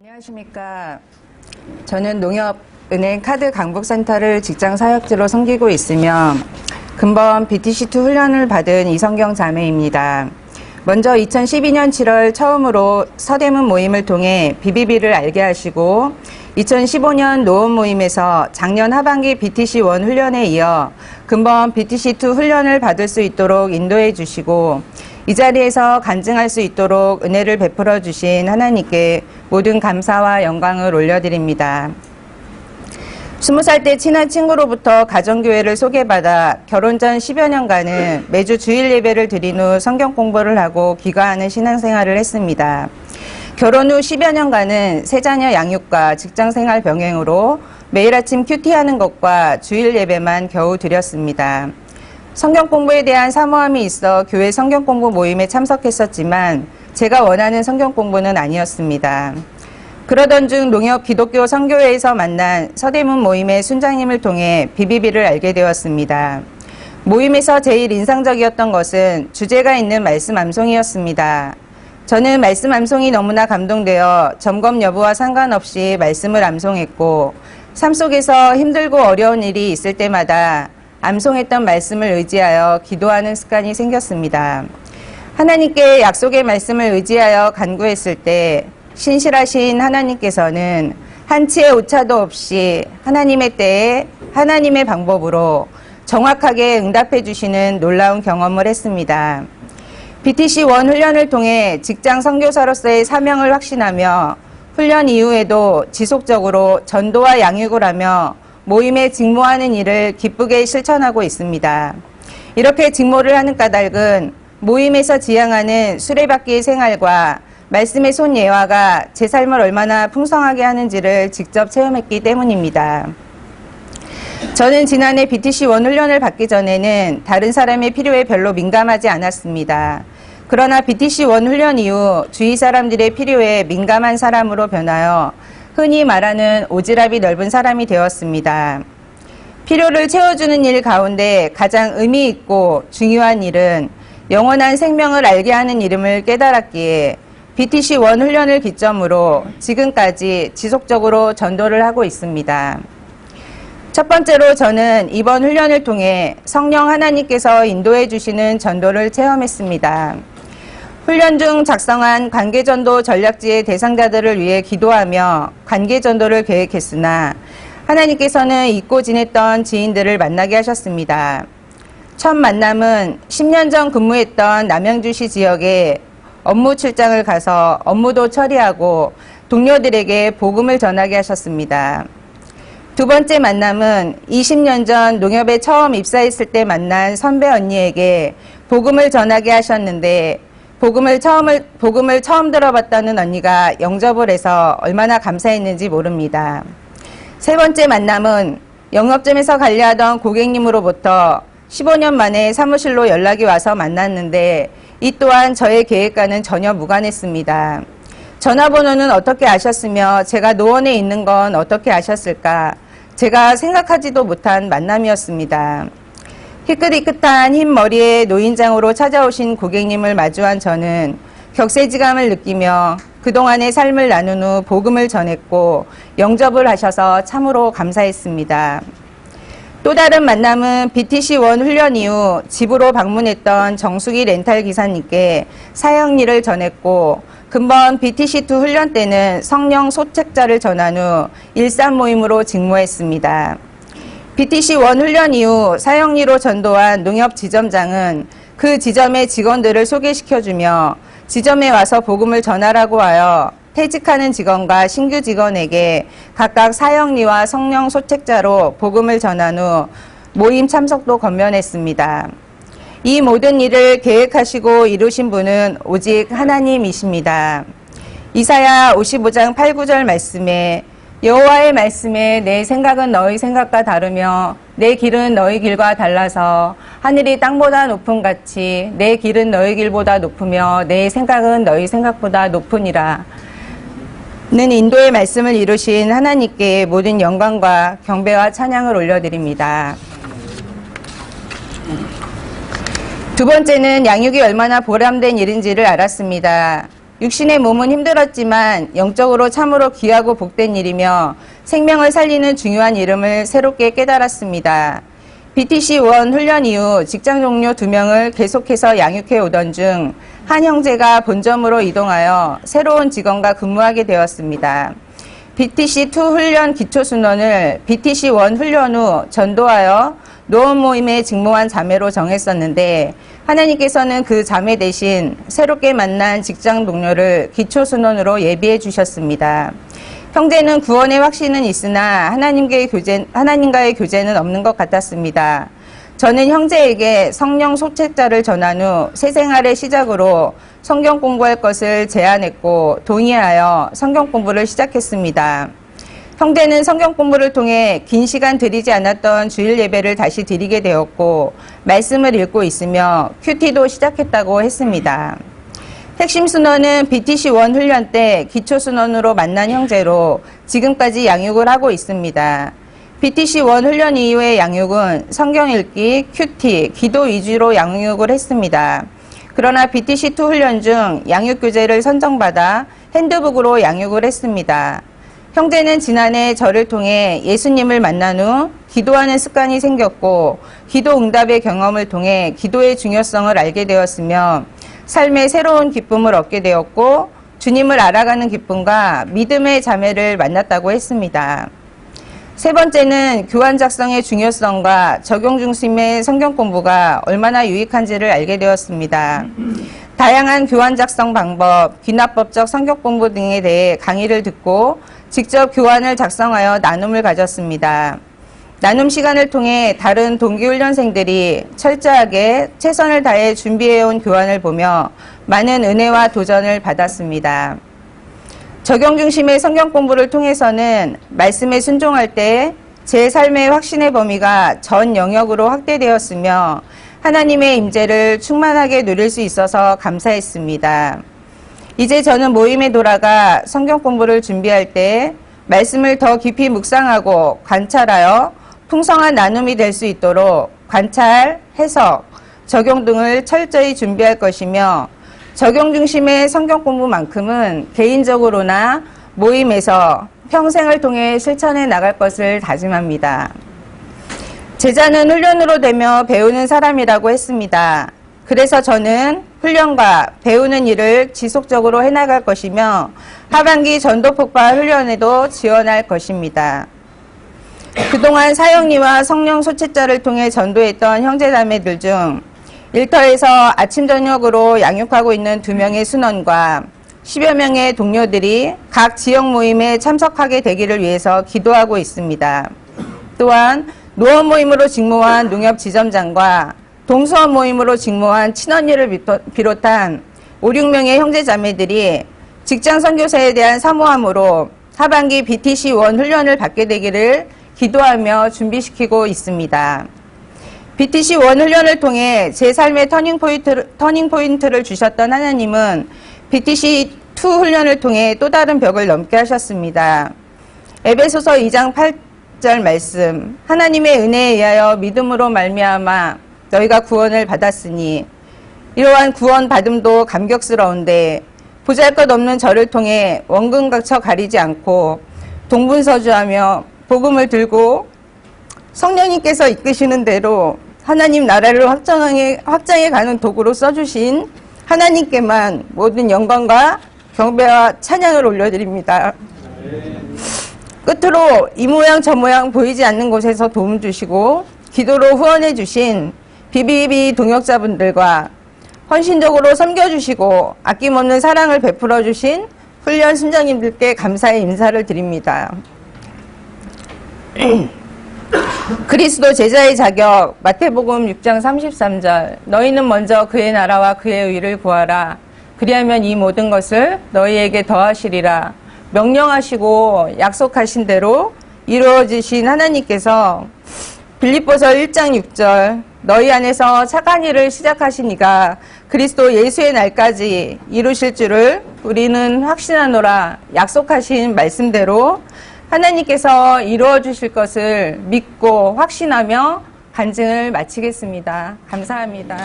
안녕하십니까. 저는 농협은행 카드 강북센터를 직장 사역지로 섬기고 있으며 근본 BTC2 훈련을 받은 이성경 자매입니다. 먼저 2012년 7월 처음으로 서대문 모임을 통해 BBB를 알게 하시고 2015년 노원 모임에서 작년 하반기 BTC1 훈련에 이어 근본 BTC2 훈련을 받을 수 있도록 인도해 주시고 이 자리에서 간증할 수 있도록 은혜를 베풀어 주신 하나님께 모든 감사와 영광을 올려드립니다. 스무 살 때 친한 친구로부터 가정교회를 소개받아 결혼 전 10여 년간은 매주 주일 예배를 드린 후 성경 공부를 하고 귀가하는 신앙생활을 했습니다. 결혼 후 10여 년간은 세 자녀 양육과 직장생활 병행으로 매일 아침 큐티하는 것과 주일 예배만 겨우 드렸습니다. 성경 공부에 대한 사모함이 있어 교회 성경 공부 모임에 참석했었지만 제가 원하는 성경 공부는 아니었습니다. 그러던 중 농협 기독교 선교회에서 만난 서대문 모임의 순장님을 통해 비비비를 알게 되었습니다. 모임에서 제일 인상적이었던 것은 주제가 있는 말씀 암송이었습니다. 저는 말씀 암송이 너무나 감동되어 점검 여부와 상관없이 말씀을 암송했고 삶 속에서 힘들고 어려운 일이 있을 때마다 암송했던 말씀을 의지하여 기도하는 습관이 생겼습니다. 하나님께 약속의 말씀을 의지하여 간구했을 때 신실하신 하나님께서는 한치의 오차도 없이 하나님의 때에 하나님의 방법으로 정확하게 응답해 주시는 놀라운 경험을 했습니다. BTC1 훈련을 통해 직장 선교사로서의 사명을 확신하며 훈련 이후에도 지속적으로 전도와 양육을 하며 모임에 직모하는 일을 기쁘게 실천하고 있습니다. 이렇게 직모를 하는 까닭은 모임에서 지향하는 수레바퀴 생활과 말씀의 손 예화가 제 삶을 얼마나 풍성하게 하는지를 직접 체험했기 때문입니다. 저는 지난해 BTC1 훈련을 받기 전에는 다른 사람의 필요에 별로 민감하지 않았습니다. 그러나 BTC1 훈련 이후 주위 사람들의 필요에 민감한 사람으로 변하여 흔히 말하는 오지랖이 넓은 사람이 되었습니다. 필요를 채워주는 일 가운데 가장 의미 있고 중요한 일은 영원한 생명을 알게 하는 이름을 깨달았기에 BTC1 훈련을 기점으로 지금까지 지속적으로 전도를 하고 있습니다. 첫 번째로 저는 이번 훈련을 통해 성령 하나님께서 인도해 주시는 전도를 체험했습니다. 훈련 중 작성한 관계전도 전략지의 대상자들을 위해 기도하며 관계전도를 계획했으나 하나님께서는 잊고 지냈던 지인들을 만나게 하셨습니다. 첫 만남은 10년 전 근무했던 남양주시 지역에 업무 출장을 가서 업무도 처리하고 동료들에게 복음을 전하게 하셨습니다. 두 번째 만남은 20년 전 농협에 처음 입사했을 때 만난 선배 언니에게 복음을 전하게 하셨는데 복음을 처음을 복음을 처음 들어봤다는 언니가 영접을 해서 얼마나 감사했는지 모릅니다. 세 번째 만남은 영업점에서 관리하던 고객님으로부터 15년 만에 사무실로 연락이 와서 만났는데 이 또한 저의 계획과는 전혀 무관했습니다. 전화번호는 어떻게 아셨으며 제가 노원에 있는 건 어떻게 아셨을까? 제가 생각하지도 못한 만남이었습니다. 희끗희끗한 흰 머리에 노인장으로 찾아오신 고객님을 마주한 저는 격세지감을 느끼며 그동안의 삶을 나눈 후 복음을 전했고 영접을 하셔서 참으로 감사했습니다. 또 다른 만남은 BTC1 훈련 이후 집으로 방문했던 정수기 렌탈 기사님께 사형리를 전했고 근본 BTC2 훈련 때는 성령 소책자를 전한 후 일산 모임으로 직무했습니다. BTC1 훈련 이후 사형리로 전도한 농협 지점장은 그 지점의 직원들을 소개시켜주며 지점에 와서 복음을 전하라고 하여 퇴직하는 직원과 신규 직원에게 각각 사형리와 성령 소책자로 복음을 전한 후 모임 참석도 건면했습니다. 이 모든 일을 계획하시고 이루신 분은 오직 하나님이십니다. 이사야 55장 8, 9절 말씀에 여호와의 말씀에 내 생각은 너희 생각과 다르며 내 길은 너희 길과 달라서 하늘이 땅보다 높음 같이 내 길은 너희 길보다 높으며 내 생각은 너희 생각보다 높으니라. 는 인도의 말씀을 이루신 하나님께 모든 영광과 경배와 찬양을 올려드립니다. 두 번째는 양육이 얼마나 보람된 일인지를 알았습니다. 육신의 몸은 힘들었지만 영적으로 참으로 귀하고 복된 일이며 생명을 살리는 중요한 이름을 새롭게 깨달았습니다. BTC 원 훈련 이후 직장 동료 두 명을 계속해서 양육해 오던 중 한 형제가 본점으로 이동하여 새로운 직원과 근무하게 되었습니다. BTC2 훈련 기초 순원을 BTC1 훈련 후 전도하여 노원 모임에 직무한 자매로 정했었는데 하나님께서는 그 자매 대신 새롭게 만난 직장 동료를 기초 순원으로 예비해 주셨습니다. 형제는 구원의 확신은 있으나 하나님과의 교제는 없는 것 같았습니다. 저는 형제에게 성령 소책자를 전한 후 새 생활의 시작으로 성경 공부할 것을 제안했고 동의하여 성경 공부를 시작했습니다. 형제는 성경 공부를 통해 긴 시간 드리지 않았던 주일 예배를 다시 드리게 되었고 말씀을 읽고 있으며 큐티도 시작했다고 했습니다. 핵심 순원은 BTC1 훈련 때 기초 순원으로 만난 형제로 지금까지 양육을 하고 있습니다. BTC1 훈련 이후의 양육은 성경 읽기, 큐티, 기도 위주로 양육을 했습니다. 그러나 BTC2 훈련 중 양육 교재를 선정받아 핸드북으로 양육을 했습니다. 형제는 지난해 저를 통해 예수님을 만난 후 기도하는 습관이 생겼고 기도 응답의 경험을 통해 기도의 중요성을 알게 되었으며 삶의 새로운 기쁨을 얻게 되었고 주님을 알아가는 기쁨과 믿음의 자매를 만났다고 했습니다. 세 번째는 교환 작성의 중요성과 적용 중심의 성경 공부가 얼마나 유익한지를 알게 되었습니다. 다양한 교환 작성 방법, 귀납법적 성경 공부 등에 대해 강의를 듣고 직접 교환을 작성하여 나눔을 가졌습니다. 나눔 시간을 통해 다른 동기훈련생들이 철저하게 최선을 다해 준비해온 교환을 보며 많은 은혜와 도전을 받았습니다. 적용 중심의 성경 공부를 통해서는 말씀에 순종할 때 제 삶의 확신의 범위가 전 영역으로 확대되었으며 하나님의 임재를 충만하게 누릴 수 있어서 감사했습니다. 이제 저는 모임에 돌아가 성경 공부를 준비할 때 말씀을 더 깊이 묵상하고 관찰하여 풍성한 나눔이 될 수 있도록 관찰, 해석, 적용 등을 철저히 준비할 것이며 적용 중심의 성경 공부만큼은 개인적으로나 모임에서 평생을 통해 실천해 나갈 것을 다짐합니다. 제자는 훈련으로 되며 배우는 사람이라고 했습니다. 그래서 저는 훈련과 배우는 일을 지속적으로 해나갈 것이며 하반기 전도 폭발 훈련에도 지원할 것입니다. 그동안 사형리와 성령 소책자를 통해 전도했던 형제자매들 중 일터에서 아침 저녁으로 양육하고 있는 두 명의 순원과 10여 명의 동료들이 각 지역 모임에 참석하게 되기를 위해서 기도하고 있습니다. 또한 노원 모임으로 직무한 농협 지점장과 동수원 모임으로 직무한 친언니를 비롯한 5, 6명의 형제 자매들이 직장 선교사에 대한 사모함으로 하반기 BTC1 훈련을 받게 되기를 기도하며 준비시키고 있습니다. BTC1 훈련을 통해 제 삶의 터닝 포인트를, 터닝 포인트를 주셨던 하나님은 BTC2 훈련을 통해 또 다른 벽을 넘게 하셨습니다. 에베소서 2장 8절 말씀 하나님의 은혜에 의하여 믿음으로 말미암아 너희가 구원을 받았으니 이러한 구원 받음도 감격스러운데 보잘것없는 저를 통해 원근각처 가리지 않고 동분서주하며 복음을 들고 성령님께서 이끄시는 대로 하나님 나라를 확장해, 확장해 가는 도구로 써주신 하나님께만 모든 영광과 경배와 찬양을 올려드립니다. 끝으로 이 모양 저 모양 보이지 않는 곳에서 도움 주시고 기도로 후원해 주신 비비비 동역자분들과 헌신적으로 섬겨주시고 아낌없는 사랑을 베풀어 주신 훈련 순장님들께 감사의 인사를 드립니다. 그리스도 제자의 자격 마태복음 6장 33절. 너희는 먼저 그의 나라와 그의 의를 구하라. 그리하면 이 모든 것을 너희에게 더하시리라. 명령하시고 약속하신 대로 이루어지신 하나님께서 빌립보서 1장 6절 너희 안에서 착한 일을 시작하시니가 그리스도 예수의 날까지 이루실 줄을 우리는 확신하노라 약속하신 말씀대로 하나님께서 이루어 주실 것을 믿고 확신하며 간증을 마치겠습니다. 감사합니다.